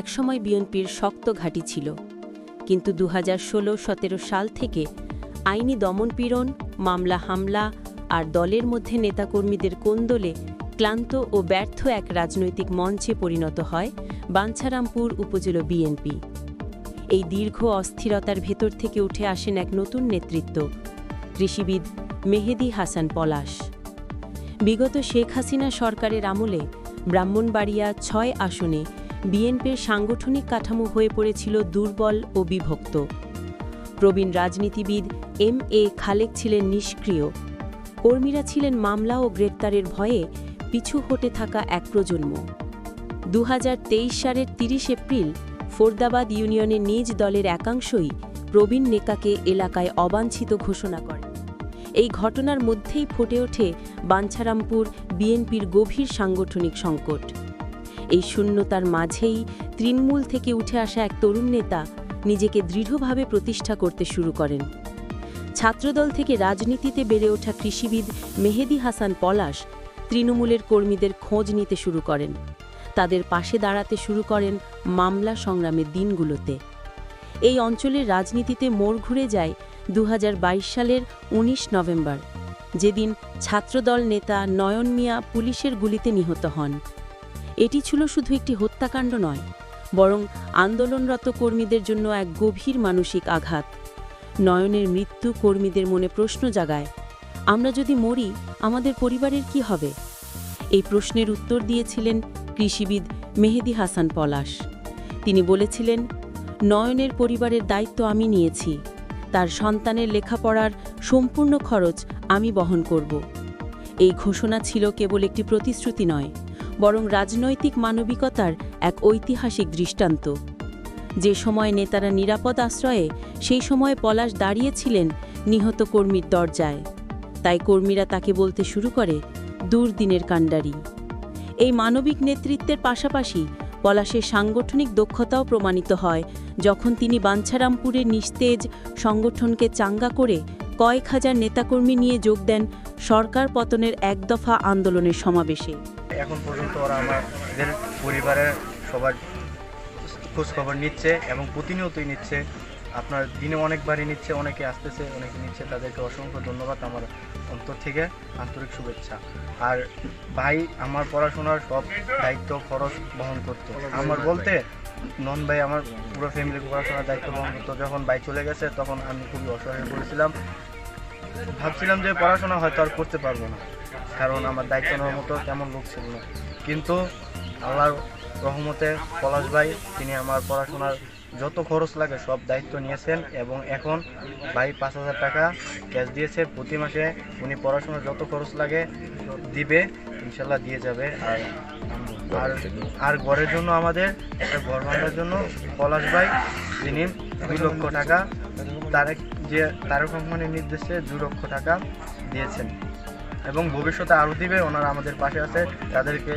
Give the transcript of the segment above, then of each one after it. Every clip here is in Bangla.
একসময় বিএনপির শক্ত ঘাঁটি ছিল। কিন্তু দু হাজার সাল থেকে আইনি দমনপীড়ন, মামলা, হামলা আর দলের মধ্যে নেতাকর্মীদের কোন্দলে ক্লান্ত ও ব্যর্থ এক রাজনৈতিক মঞ্চে পরিণত হয় বাঞ্ছারামপুর উপজেলা বিএনপি। এই দীর্ঘ অস্থিরতার ভেতর থেকে উঠে আসেন এক নতুন নেতৃত্ব, কৃষিবিদ মেহেদি হাসান পলাশ। বিগত শেখ হাসিনা সরকারের আমলে ব্রাহ্মণবাড়িয়া ছয় আসনে বিএনপির সাংগঠনিক কাঠামো হয়ে পড়েছিল দুর্বল ও বিভক্ত। প্রবীণ রাজনীতিবিদ এম এ খালেক ছিলেন নিষ্ক্রিয়। কর্মীরা ছিলেন মামলা ও গ্রেপ্তারের ভয়ে পিছু হটে থাকা এক প্রজন্ম। দু হাজার তেইশ সালের তিরিশ এপ্রিল ফোরদাবাদ ইউনিয়নের নিজ দলের একাংশই প্রবীণ নেকাকে এলাকায় অবাঞ্ছিত ঘোষণা করে। এই ঘটনার মধ্যেই ফুটে ওঠে বাঞ্ছারামপুর বিএনপির গভীর সাংগঠনিক সংকট। এই শূন্যতার মাঝেই তৃণমূল থেকে উঠে আসা এক তরুণ নেতা নিজেকে দৃঢ়ভাবে প্রতিষ্ঠা করতে শুরু করেন। ছাত্রদল থেকে রাজনীতিতে বেড়ে ওঠা কৃষিবিদ মেহেদি হাসান পলাশ তৃণমূলের কর্মীদের খোঁজ নিতে শুরু করেন। তাদের পাশে দাঁড়াতে শুরু করেন মামলা সংগ্রামের দিনগুলোতে। এই অঞ্চলের রাজনীতিতে মোড় ঘুরে যায় দু হাজার বাইশ সালের ১৯ নভেম্বর, যেদিন ছাত্রদল নেতা নয়ন মিয়া পুলিশের গুলিতে নিহত হন। এটি ছিল শুধু একটি হত্যাকাণ্ড নয়, বরং আন্দোলনরত কর্মীদের জন্য এক গভীর মানসিক আঘাত। নয়নের মৃত্যু কর্মীদের মনে প্রশ্ন জাগায়, আমরা যদি মরি, আমাদের পরিবারের কি হবে? এই প্রশ্নের উত্তর দিয়েছিলেন কৃষিবিদ মেহেদি হাসান পলাশ। তিনি বলেছিলেন, নয়নের পরিবারের দায়িত্ব আমি নিয়েছি, তার সন্তানের লেখাপড়ার সম্পূর্ণ খরচ আমি বহন করব। এই ঘোষণা ছিল কেবল একটি প্রতিশ্রুতি নয় বরং রাজনৈতিক মানবিকতার এক ঐতিহাসিক দৃষ্টান্ত। যে সময় নেতারা নিরাপদ আশ্রয়ে, সেই সময় পলাশ দাঁড়িয়েছিলেন নিহত কর্মীর দরজায়। তাই কর্মীরা তাকে বলতে শুরু করে, দুর্দিনের কাণ্ডারি। এই মানবিক নেতৃত্বের পাশাপাশি পলাশের সাংগঠনিক দক্ষতাও প্রমাণিত হয়, যখন তিনি বাঞ্ছারামপুরের নিস্তেজ সংগঠনকে চাঙ্গা করে কয়েক হাজার নেতাকর্মী নিয়ে যোগ দেন সরকার পতনের এক দফা আন্দোলনের সমাবেশে। এখন পর্যন্ত ওরা আমাদের পরিবারের সবার খোঁজখবর নিচ্ছে এবং প্রতিনিয়তই নিচ্ছে। আপনার দিনে অনেকবারই নিচ্ছে, অনেকে আসতেছে, অনেকে নিচ্ছে। তাদেরকে অসংখ্য ধন্যবাদ আমার অন্তর থেকে আন্তরিক শুভেচ্ছা। আর ভাই, আমার পড়াশোনার সব দায়িত্ব, খরচ বহন করতো। আমার বলতে, নন ভাই, আমার পুরো ফ্যামিলির পড়াশোনার দায়িত্ব বহন করতো। যখন ভাই চলে গেছে, তখন আমি খুবই অসহায় হয়ে পড়েছিলাম। ভাবছিলাম যে পড়াশোনা হয়তো আর করতে পারব না। কারণ আমার দায়িত্ব নেওয়ার মতো তেমন লোক ছিল না। কিন্তু আল্লাহর রহমতে পলাশ ভাই, তিনি আমার পড়াশোনার যত খরচ লাগে সব দায়িত্ব নিয়েছেন এবং এখন ভাই পাঁচ হাজার টাকা ক্যাশ দিয়েছে। প্রতি মাসে উনি পড়াশোনার যত খরচ লাগে দিবে, ইনশাল্লাহ দিয়ে যাবে। আর আর আর ঘরের জন্য আমাদের, একটা ঘর বাঁধার জন্য পলাশ ভাই, তিনি দুই লক্ষ টাকা, তারেক যে তারক রহমানের নির্দেশে দু লক্ষ টাকা দিয়েছেন। এবং ভবিষ্যতে আরও দিবে ওনারা আমাদের পাশে আছে। তাদেরকে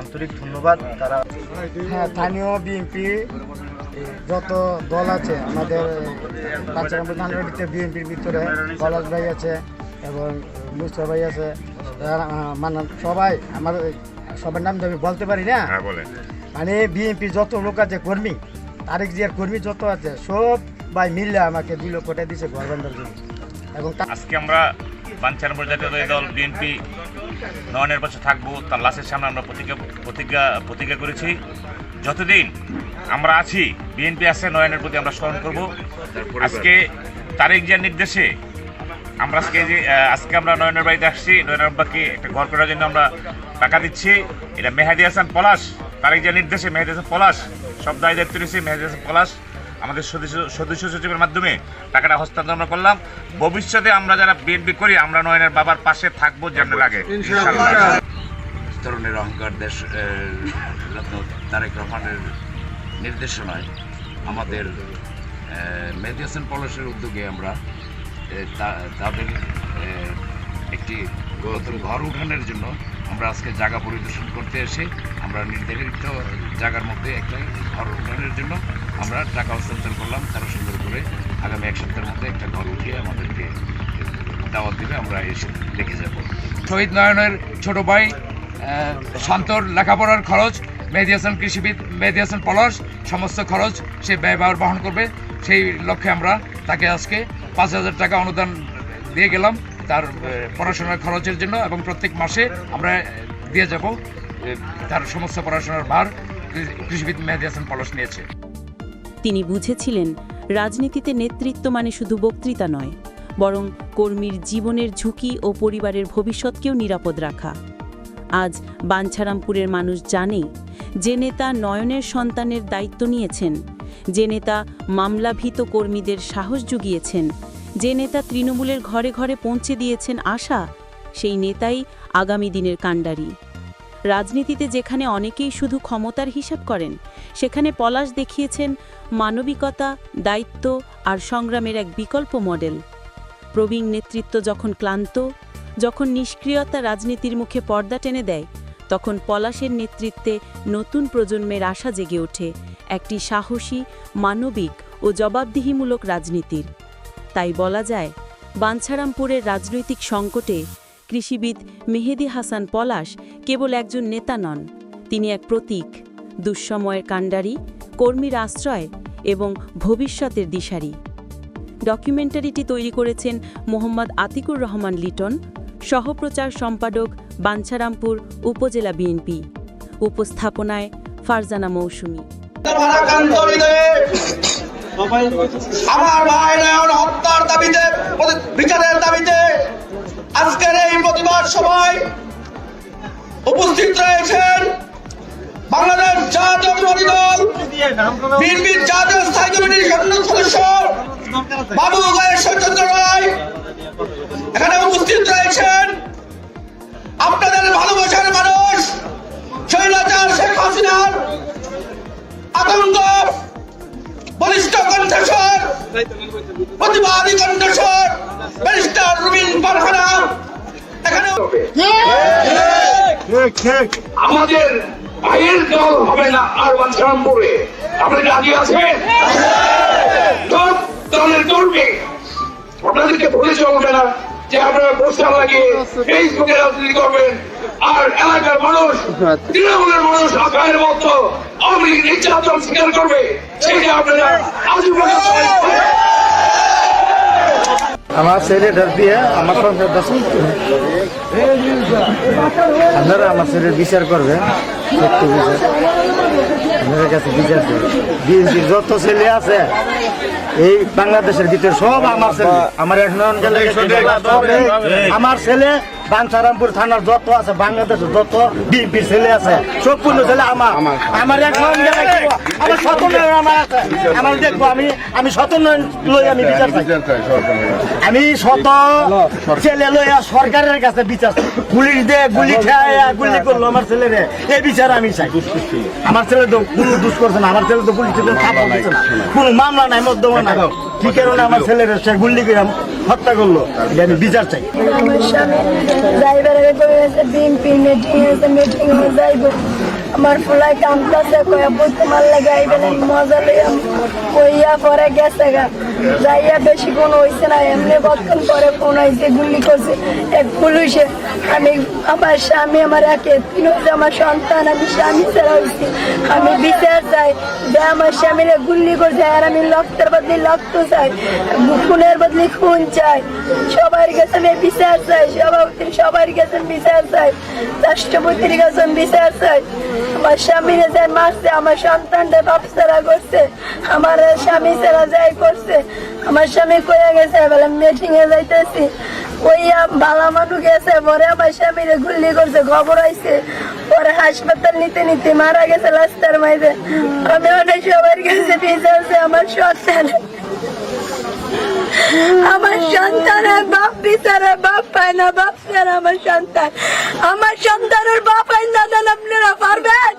আন্তরিক ধন্যবাদ। তারা হ্যাঁ স্থানীয় বিএনপি যত দল আছে আমাদের বিএনপির ভিতরে পলাশ ভাই আছে এবং মুস্তফা ভাই আছে। মানে সবাই আমার সবার নাম তো আমি বলতে পারি না। হ্যাঁ বলেন। মানে বিএনপি যত লোক আছে কর্মী তারেক জিয়ার কর্মী যত আছে সব ভাই মিললে আমাকে দুই লক্ষ টাকা দিয়েছে ঘর বান্ধার জন্য। এবং আজকে আমরা বাঞ্ছানপুর জাতীয় দল বিএনপি নয়নের বছর থাকব, তার লাশের সামনে আমরা প্রতিজ্ঞা প্রতিজ্ঞা প্রতিজ্ঞা করেছি। যতদিন আমরা আছি বিএনপি আছে, নয়নের প্রতি আমরা স্মরণ করব। আজকে তারেক জিয়ার নির্দেশে আমরা আজকে যে আজকে আমরা নয়নের বাড়িতে আসছি, নয়নের আব্বাকে একটা ঘর করার জন্য আমরা টাকা দিচ্ছি। এটা মেহাদি হাসান পলাশ তারেক জিয়ার নির্দেশে মেহাদি হাসান পলাশ, সব দায় দায়িত্ব নিয়েছে, মেহাদি হাসান পলাশ। আমাদের সদস্য সদস্য সচিবের মাধ্যমে টাকাটা হস্তান্তর আমরা করলাম। ভবিষ্যতে আমরা যারা বিএনপি করি আমরা নয়নের বাবার পাশে থাকব যেমন লাগে। তরুণের অহংকার দেশ তারেক রহমানের নির্দেশনায় আমাদের মেহেদি হাসান পলাশের উদ্যোগে আমরা তাদের একটি নতুন ঘর উঠানোর জন্য আমরা আজকে জায়গা পরিদর্শন করতে এসে আমরা নির্ধারিত জায়গার মধ্যে একটা ঘর উঠানোর জন্য আমরা টাকা হস্তান্তর করলাম, তারা সুন্দর করে আগামী এক সপ্তাহের মধ্যে একটা ঘর উঠিয়ে আমাদেরকে দাওয়াত দিবে, আমরা এসে দেখে যাব। শহীদ নয়নের ছোট ভাই শান্তর লেখাপড়ার খরচ, মেহেদি হাসান কৃষিবিদ, মেহেদি হাসান পলাশ, সমস্ত খরচ সে ব্যয়ভার বহন করবে। সেই লক্ষ্যে আমরা তাকে আজকে পাঁচ হাজার টাকা অনুদান দিয়ে গেলাম তার পড়াশোনার খরচের জন্য এবং প্রত্যেক মাসে আমরা দিয়ে যাব। তার সমস্ত পড়াশোনার ভার কৃষিবিদ মেহেদি হাসান পলাশ নিয়েছে। তিনি বুঝেছিলেন, রাজনীতিতে নেতৃত্ব মানে শুধু বক্তৃতা নয়, বরং কর্মীর জীবনের ঝুঁকি ও পরিবারের ভবিষ্যৎকেও নিরাপদ রাখা। আজ বাঞ্ছারামপুরের মানুষ জানে, যে নেতা নয়নের সন্তানের দায়িত্ব নিয়েছেন, যে নেতা মামলাভীত কর্মীদের সাহস জুগিয়েছেন, যে নেতা তৃণমূলের ঘরে ঘরে পৌঁছে দিয়েছেন আশা, সেই নেতাই আগামী দিনের কাণ্ডারি। রাজনীতিতে যেখানে অনেকেই শুধু ক্ষমতার হিসাব করেন, সেখানে পলাশ দেখিয়েছেন মানবিকতা, দায়িত্ব আর সংগ্রামের এক বিকল্প মডেল। প্রবীণ নেতৃত্ব যখন ক্লান্ত, যখন নিষ্ক্রিয়তা রাজনীতির মুখে পর্দা টেনে দেয়, তখন পলাশের নেতৃত্বে নতুন প্রজন্মের আশা জেগে ওঠে, একটি সাহসী, মানবিক ও জবাবদিহিমূলক রাজনীতির। তাই বলা যায়, বাঞ্ছারামপুরের রাজনৈতিক সংকটে কৃষিবিদ মেহেদি হাসান পলাশ কেবল একজন নেতা নন, তিনি এক প্রতীক, দুঃসময়ের কাণ্ডারি, কর্মীর আশ্রয় এবং ভবিষ্যতের দিশারি। ডকুমেন্টারিটি তৈরি করেছেন মোহাম্মদ আতিকুর রহমান লিটন, সহপ্রচার সম্পাদক বাঞ্ছারামপুর উপজেলা বিএনপি। উপস্থাপনায় ফারজানা মৌসুমী। আমার ভাই হত্যার দাবিতে বিচারের দাবিতে আজকের এই প্রতিবাদ সভায় উপস্থিত রয়েছেন বাংলাদেশ জাতীয়তাবাদী দল বিএনপির জাতীয় স্থায়ী কমিটির সাধারণ সদস্য, বাবু সত্যেন্দ্র রায়। এখানে উপস্থিত রয়েছেন আপনাদের ভালোবাসার মানুষ শৈলাচার শেখ হাসিনার আতঙ্ক, বলিষ্ঠ কণ্ঠস্বর, প্রতিবাদী কণ্ঠস্বর। আমাদের ভাইয়ের দল হবে না আর বাঞ্ছারামপুরে আপনি রাজি আছেন দলের কর্মী আপনাদেরকে বলে চলবে না যে আপনারা পোস্টার লাগিয়ে ফেসবুকে রাজনীতি করবেন আর এলাকার মানুষ তৃণমূলের মানুষ আকারের মতো আওয়ামী নির্যাতন স্বীকার করবে সেটা আপনারা আজীবন আমার ছেলেটার দিয়ে আমার সংসারটা চলতে আপনারা আমার ছেলের বিচার করবে সত্য বিচার। আপনাদের কাছে বিচার বিএনপির যত ছেলে আছে এই বাংলাদেশের ভিতরে সব আমার ছেলে। আমার এক নয়ন গেলে আমার ছেলে বাঞ্ছারামপুর থানার যত আছে বাংলাদেশের যত বিএনপির ছেলে আছে সব পূর্ণ ছেলে আমার। আমার এক? আমার নয়ন আমার আছে। আমার দেখব আমি আমি নয়ন লই আমি বিচার আমি শত ছেলে লইয়া সরকারের কাছে বিচার। পুলিশ দে গুলি খেয়া গুলি করল আমার ছেলেরে এই বিচার আমি চাই। আমার ছেলে তো কোনো দুষ করছে না আমার ছেলে তো পুলিশ কোনো মামলা নাই মধ্যমা নাই। কি কারণে আমার ছেলেরা সে গুলি করে হত্যা করল? এটা আমি বিচার চাই। আমার স্বামী ড্রাইভার করে মিটিং মিটিং যাইব। আমার ফুলাই কামতাছে কয়া বুঝতে মার লাগে আইবে না মজা লইয়া কইয়া পরে গেছে গা। যাইয়া বেশি কোন হইছে না, এমনি কতক্ষণ পরে ফোন আইছে, গুলি করছে। এক পুলিশে আমি আমার স্বামী আমার একে, তিন হচ্ছে আমার সন্তান, আমি স্বামী ছাড়া হয়েছি আমি বিচার চাই, যে আমার স্বামীরা গুলি করছে, আর আমি রক্তের বদলি রক্ত চাই, খুনের বদলি খুন চাই। সবার কাছে আমি বিচার চাই সভাপতির সবার কাছে বিচার চাই। রাষ্ট্রপতির কাছে বিচার চাই। আমার স্বামীরা যে মারছে, আমার সন্তানটা বাপসারা করছে, আমার স্বামী ছাড়া যাই করছে। আমার স্বামী কইয়া গেছে বলে মিটিং এ যাইতেছি। ওইয়া বালা মানুষ গেছে, পরে আমার স্বামীরে গুল্লি করছে, খবর আইছে। পরে হাসপাতাল নিতে নিতে মারা গেছে, রাস্তার মাঝে আমি অনেক সবার কাছে বিচারছে আমার সন্তান। আমার সন্তানের বাপ বিচারে, বাপ পায় না, বাপ আমার সন্তান। আমার সন্তানের বাপ আইন দাদা আপনারা পারবেন?